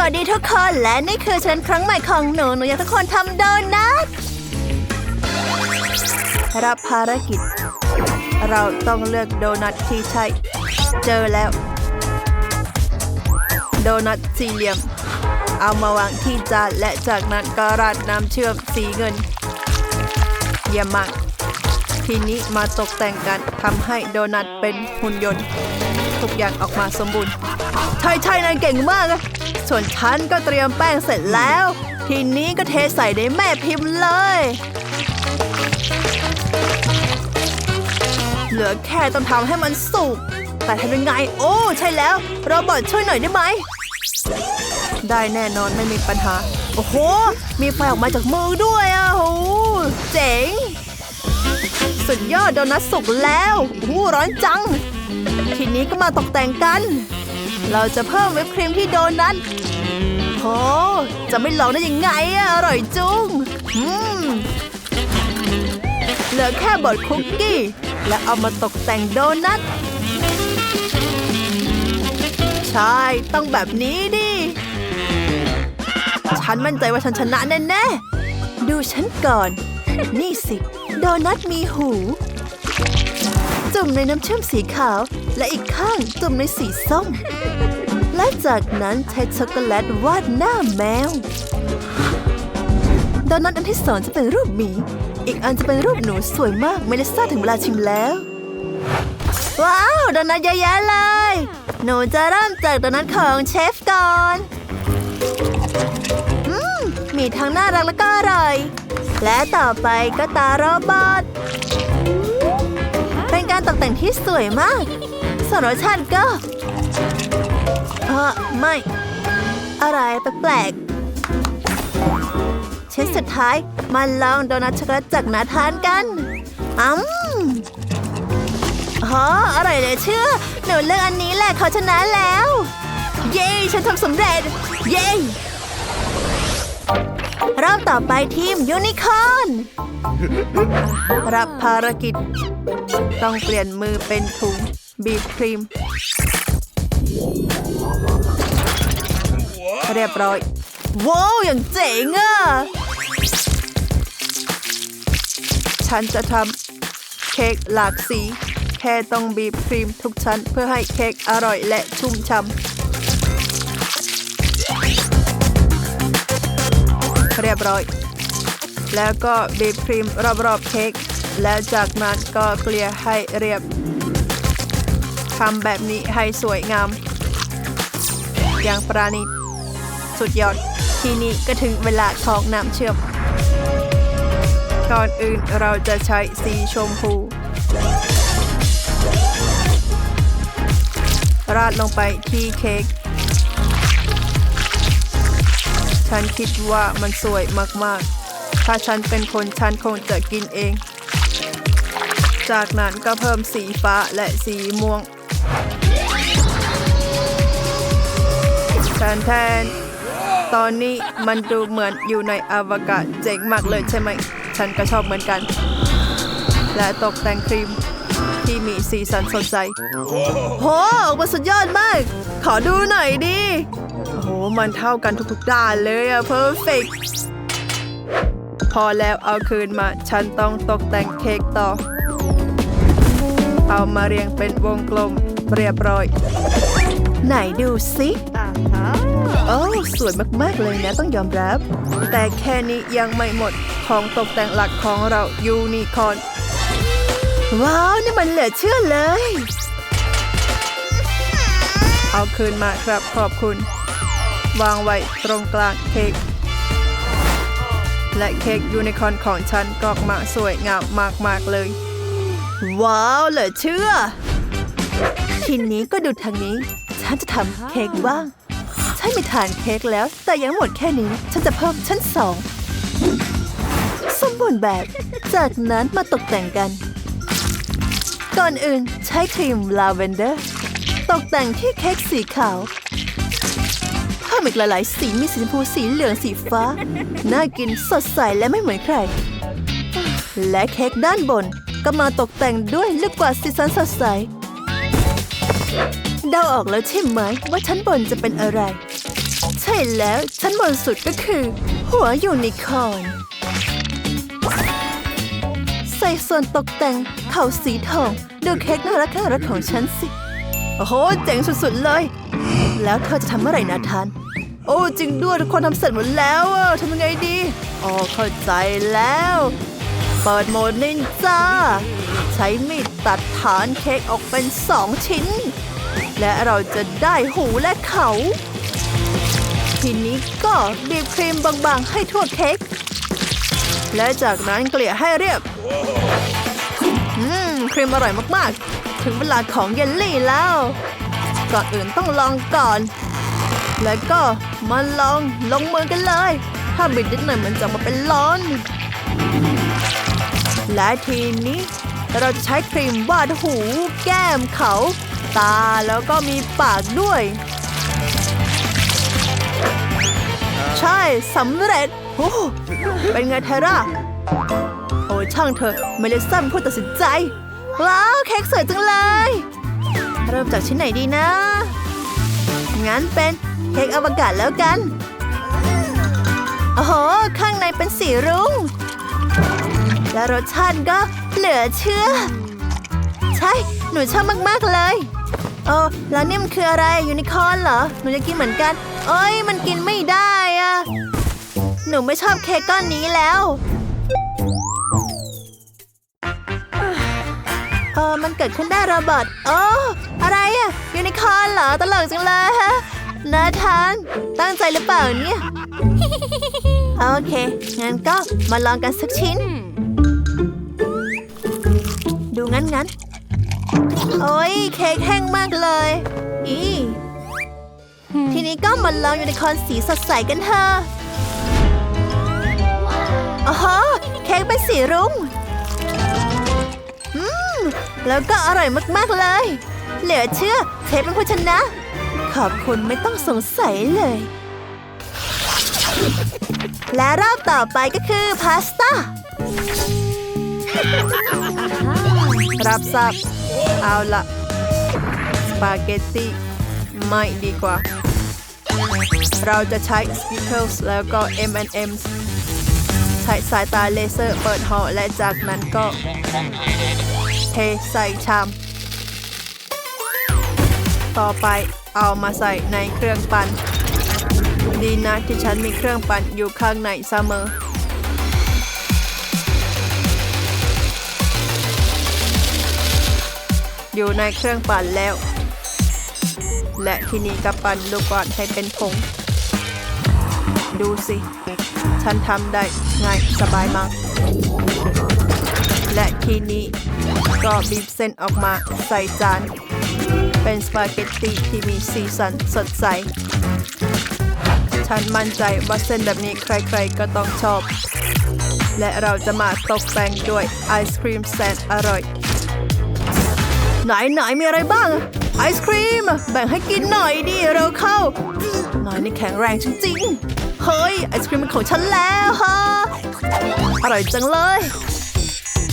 สวัสดีทุกคนและนี่คือฉันครั้งใหม่ของหนู หนูอยากทุกคนทำโดนัทรับภารกิจ เราต้องเลือกโดนัทที่ใช่ เจอแล้ว โดนัทสี่เหลี่ยม เอามาวางที่จานและจากนั้นก็ราดน้ำเชื่อมสีเงิน เยี่ยมมาก ทีนี้มาตกแต่งกันทำให้โดนัทเป็นหุ่นยนต์ ทุกอย่างออกมาสมบูรณ์ใช่ใช่นายเก่งมากอะ ส่วนฉันก็เตรียมแป้งเสร็จแล้ว ทีนี้ก็เทใส่ในแม่พิมพ์เลย เหลือแค่ต้องทำให้มันสุก แต่ทำยังไง โอ้ ใช่แล้วโรบอทช่วยหน่อยได้ไหม ได้แน่นอนไม่มีปัญหา โอ้โห มีไฟออกมาจากมือด้วยอะโอ้โหเจ๋ง สุดยอดโดนัทสุกแล้วโอ้ร้อนจัง ทีนี้ก็มาตกแต่งกัน เราจะเพิ่มวิปครีมที่โดนัทโอ้จะไม่ลองได้ยังไงอะอร่อยจุ้งอืมเหลือแค่บดคุกกี้ และเอามาตกแต่งโดนัทใช่ต้องแบบนี้ดิ ฉันมั่นใจว่าฉันชนะแน่ๆ ดูฉันก่อน นี่สิ โดนัทมีหู จุ่มในน้ำเชื่อมสีขาว และอีกข้างจุ่มในสีส้ม และจากนั้นใช้ช็อกโกแลตวาดหน้าแมวโดนัทอันที่สองจะเป็นรูปหมี อีกอันจะเป็นรูปหนูสวยมากเมลิซ่าถึงเวลาชิมแล้ว ว้าวโดนัทเยอะแยะเลย หนูจะเริ่มจากโดนัทของเชฟก่อนอืมมีทั้งน่ารักและก็อร่อย และต่อไปก็ตาโรบอทเป็นการตกแต่งที่สวยมาก ส่วนรสชาติก็เออไม่ อะไรแปลกๆชิ้นสุดท้ายมาลองโดนัทช็อกโกแลตจากนาธานกันอืมอ๋ออร่อยเลยเชื่อ หนูเลือกอันนี้แหละเขาชนะแล้ว เย้ ฉันทำสำเร็จ เย้รอบต่อไปทีมยูนิคอร์นรับภารกิจ ต้องเปลี่ยนมือเป็นถุง บีบครีม เรียบร้อย ว้าวอย่างเจ๋งอะ ฉันจะทำเค้กหลากสี แค่ต้องบีบครีมทุกชั้นเพื่อให้เค้กอร่อยและชุ่มช่ำเรียบร้อย แล้วก็บีบครีมรอบๆเค้กแล้วจากนั้นก็เกลี่ยให้เรียบ ทำแบบนี้ให้สวยงาม อย่างปราณีตสุดยอด ทีนี้ก็ถึงเวลาของน้ำเชื่อม ก่อนอื่นเราจะใช้สีชมพู ราดลงไปที่เค้ก ฉันคิดว่ามันสวยมากๆ ถ้าฉันเป็นคนฉันคงจะกินเอง จากนั้นก็เพิ่มสีฟ้าและสีม่วง แทนแทนตอนนี้มันดูเหมือนอยู่ในอวกาศเจ๋งมากเลยใช่ไหม ฉันก็ชอบเหมือนกัน และตกแต่งครีมที่มีสีสันสดใสโหออกมาสุดยอดมาก ขอดูหน่อยดิโอ้โห มันเท่ากันทุกๆด้านเลยอะเพอร์เฟกพอแล้วเอาคืนมา ฉันต้องตกแต่งเค้กต่อ เอามาเรียงเป็นวงกลม เรียบร้อย ไหนดูสิโอ้สวยมาก ๆ เลยนะต้องยอมรับ แต่แค่นี้ยังไม่หมดของตกแต่งหลักของเรายูนิคอร์นว้าว นี่มันเหลือเชื่อเลย เอาคืนมาครับขอบคุณ วางไว้ตรงกลางเค้กและเค้กยูนิคอร์นของฉันก็ออกมาสวยงามมาก ๆ เลย ว้าว เหลือเชื่อ ทีนี้ก็ดูทางนี้ ฉันจะทำเค้กบ้าง ฉันมีฐานเค้กแล้ว แต่ยังหมดแค่นี้ ฉันจะเพิ่มชั้นสอง สมบูรณ์แบบ จากนั้นมาตกแต่งกัน ก่อนอื่นใช้ครีมลาเวนเดอร์ ตกแต่งที่เค้กสีขาวเพิ่มอีกหลายๆ สีมีสีชมพูสีเหลืองสีฟ้า น่ากินสดใสและไม่เหมือนใคร และเค้กด้านบนก็มาตกแต่งด้วยลูกกวาดสีสันสดใส เดาออกแล้วใช่ไหมว่าชั้นบนจะเป็นอะไร ใช่แล้วชั้นบนสุดก็คือ หัวยูนิคอร์นใส่ส่วนตกแต่งเขาสีทอง ดูเค้กน่ารักน่ารักของฉันสิ โอ้โห เจ๋งสุดๆเลย แล้วเธอจะทำเมื่อไหร่นาธาน โอ้จริงด้วยทุกคนทำเสร็จหมดแล้วอะทำยังไงดี อ๋อเข้าใจแล้ว เปิดโหมดนินจา ใช้มีดตัดฐานเค้กออกเป็นสองชิ้น และเราจะได้หูและเขา ทีนี้ก็บีบครีมบางๆ ให้ทั่วเค้ก และจากนั้นเกลี่ยให้เรียบ อืม ครีมอร่อยมากๆ ถึงเวลาของเยลลี่แล้ว ก่อนอื่นต้องลองก่อน แล้วก็มาลองลงมือกันเลย ถ้าบิดนิดหน่อยมันจะมาเป็นร้อนและทีนี้ เราจะใช้ครีมวาดหู แก้มเขา ตาแล้วก็มีปากด้วย ใช่สำเร็จโอ้เป็นไงเทราโอ้ช่างเถอะเมลิซ่าเป็นผู้ตัดสินใจ ว้าว เค้กสวยจังเลย เริ่มจากชิ้นไหนดีนะ งั้นเป็นเค้กอวกาศแล้วกันโอ้โห ข้างในเป็นสีรุ้ง และรสชาติก็ เหลือเชื่อ ใช่ หนูชอบมากๆเลยเออแล้วนี่มันคืออะไรยูนิคอร์นเหรอ หนูจะกินเหมือนกัน เอ้ย มันกินไม่ได้อะหนูไม่ชอบเค้กก้อนนี้แล้วเออมันเกิดขึ้นได้ระเบิดโอ้อะไรอะยูนิคอร์นเหรอตลกจังเลยฮะนาธานตั้งใจหรือเปล่าเนี่ย โอเค งั้นก็มาลองกันสักชิ้น งั้นงั้นๆโอ้ยเค้กแห้งมากเลย อีทีนี้ก็มาลองยูนิคอร์นสีสดใสกันเถอะโอ้โหเค้กเป็นสีรุ้งอืมแล้วก็อร่อยมากๆเลย เหลือเชื่อเชฟเป็นผู้ชนะ ขอบคุณไม่ต้องสงสัยเลย และรอบต่อไปก็คือพาสต้า รับทราบเอาละสปาเกตตีไม่ดีกว่า เราจะใช้ Skittles แล้วก็ M&M's ใช้สายตาเลเซอร์เปิดห่อและจากนั้นก็ เทใส่ชาม ต่อไปเอามาใส่ในเครื่องปั่นดีนะที่ฉันมีเครื่องปั่นอยู่ข้างในเสมอ อยู่ในเครื่องปั่นแล้ว และทีนี้ก็ปั่นลูกบอลให้เป็นผง ดูสิ ฉันทำได้ง่ายสบายมาก และทีนี้ก็บีบเส้นออกมาใส่จาน เป็นสปาเกตตีที่มีสีสันสดใส ฉันมั่นใจว่าเส้นแบบนี้ใครๆก็ต้องชอบและเราจะมาตกแต่งด้วยไอศครีมแสนอร่อย ไหนไหนมีอะไรบ้าง ไอศครีม แบ่งให้กินหน่อยดิเราเข้าหน่อยนี่แข็งแรงจริงๆ เฮ้ย ไอศครีมเป็นของฉันแล้วฮะอร่อยจังเลย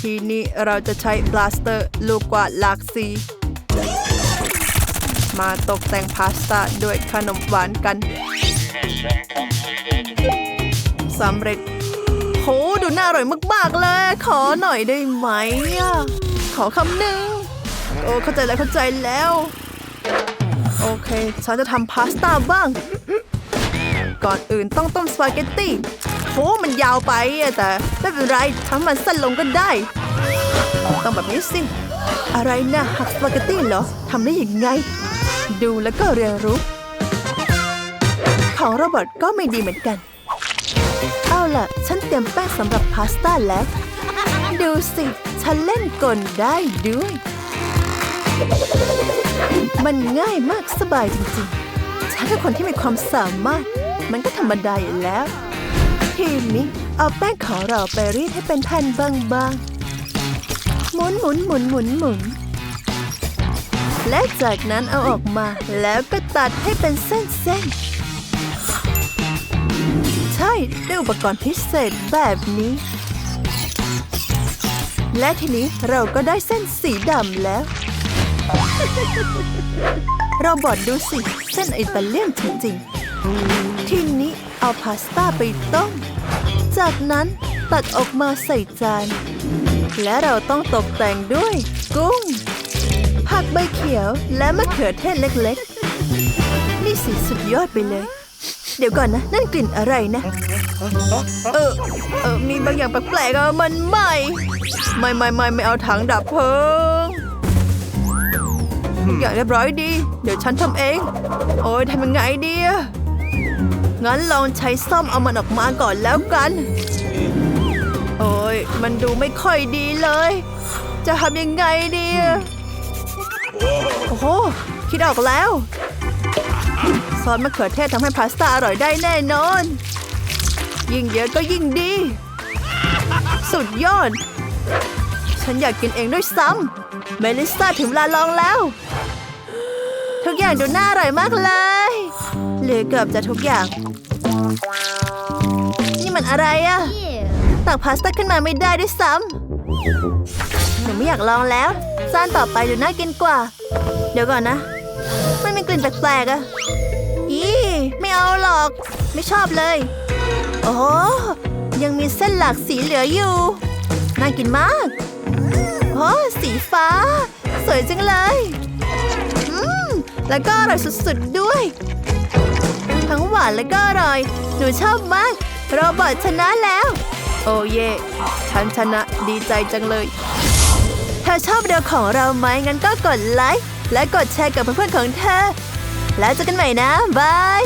ทีนี้เราจะใช้บลาสเตอร์ลูกกว่าหลากสีมาตกแต่งพาสต้าด้วยขนมหวานกันสำเร็จโหดูน่าอร่อยมากๆเลย ขอหน่อยได้ไหมขอคำหนึ่ง โอ้เข้าใจแล้วเข้าใจแล้ว โอเค ฉันจะทำพาสต้าบ้าง ก่อนอื่นต้องต้มสปาเกตตี้โหมันยาวไปอะแต่ไม่เป็นไรทำมันสั้นลงก็ได้ ต้องแบบนี้สิ อะไรนะหักสปาเกตตี้เหรอทำได้ยังไง ดูแล้วก็เรียนรู้ ของโรบอทก็ไม่ดีเหมือนกัน เอาล่ะ ฉันเตรียมแป้งสำหรับพาสต้าแล้ว ดูสิ ฉันเล่นกลได้ด้วย มันง่ายมากสบายจริงๆ ฉันเป็นคนที่มีความสามารถ มันก็ธรรมดาอยู่แล้ว ทีนี้เอาแป้งของเราไปรีดให้เป็นแผ่นบางๆ หมุนหมุนหมุนหมุนหมุน และจากนั้นเอาออกมาแล้วก็ตัดให้เป็นเส้นๆ ใช่ด้วยอุปกรณ์พิเศษแบบนี้ และทีนี้เราก็ได้เส้นสีดำแล้ว เราบอดดูสิ เส้นอิตาเลียนจริงๆ ทีนี้เอาพาสต้าไปต้ม จากนั้นตักออกมาใส่จาน และเราต้องตกแต่งด้วย กุ้ง ผักใบเขียวและมะเขือเทศเล็กๆ นี่สีสุดยอดไปเลย เดี๋ยวก่อนนะ นั่นกลิ่นอะไรนะ เออ เออ มีบางอย่างแปลกๆอะมันไหม่ ไม่ไม่ไม่ไม่เอาถังดับเพลิง ทุกอย่างเรียบร้อยดี เดี๋ยวฉันทำเอง โอ้ยทำยังไงดีงั้นลองใช้ซ่อมเอามันออกมาก่อนแล้วกัน โอ้ยมันดูไม่ค่อยดีเลย จะทำยังไงดีโอ้โหคิดออกแล้วซอสมะเขือเทศทำให้พาสต้าอร่อยได้แน่นอน ยิ่งเยอะก็ยิ่งดี สุดยอด ฉันอยากกินเองด้วยซ้ำเมลิสซาถึงเวลาลองแล้ว ทุกอย่างดูน่าอร่อยมากเลยเหลือเกือบจะทุกอย่าง นี่มันอะไรอะตักพาสต้าขึ้นมาไม่ได้ด้วยซ้ำหนูไม่อยากลองแล้วจานต่อไปดูน่ากินกว่า เดี๋ยวก่อนนะ มันมีกลิ่นแปลกๆอะอีไม่เอาหรอก ไม่ชอบเลย โอ้โหยังมีเส้นหลากสีเหลืออยู่ น่ากินมาก โอ้สีฟ้า สวยจังเลยอืม แล้วก็อร่อยสุดๆด้วย ทั้งหวานและก็อร่อย หนูชอบมาก โรบอทชนะแล้ว โอ้เย่ฉันชนะดีใจจังเลยถ้าชอบเดียวของเราไหมงั้นก็กดไลค์และกดแชร์กับเพื่อนๆของเธอ แล้วเจอกันใหม่นะบาย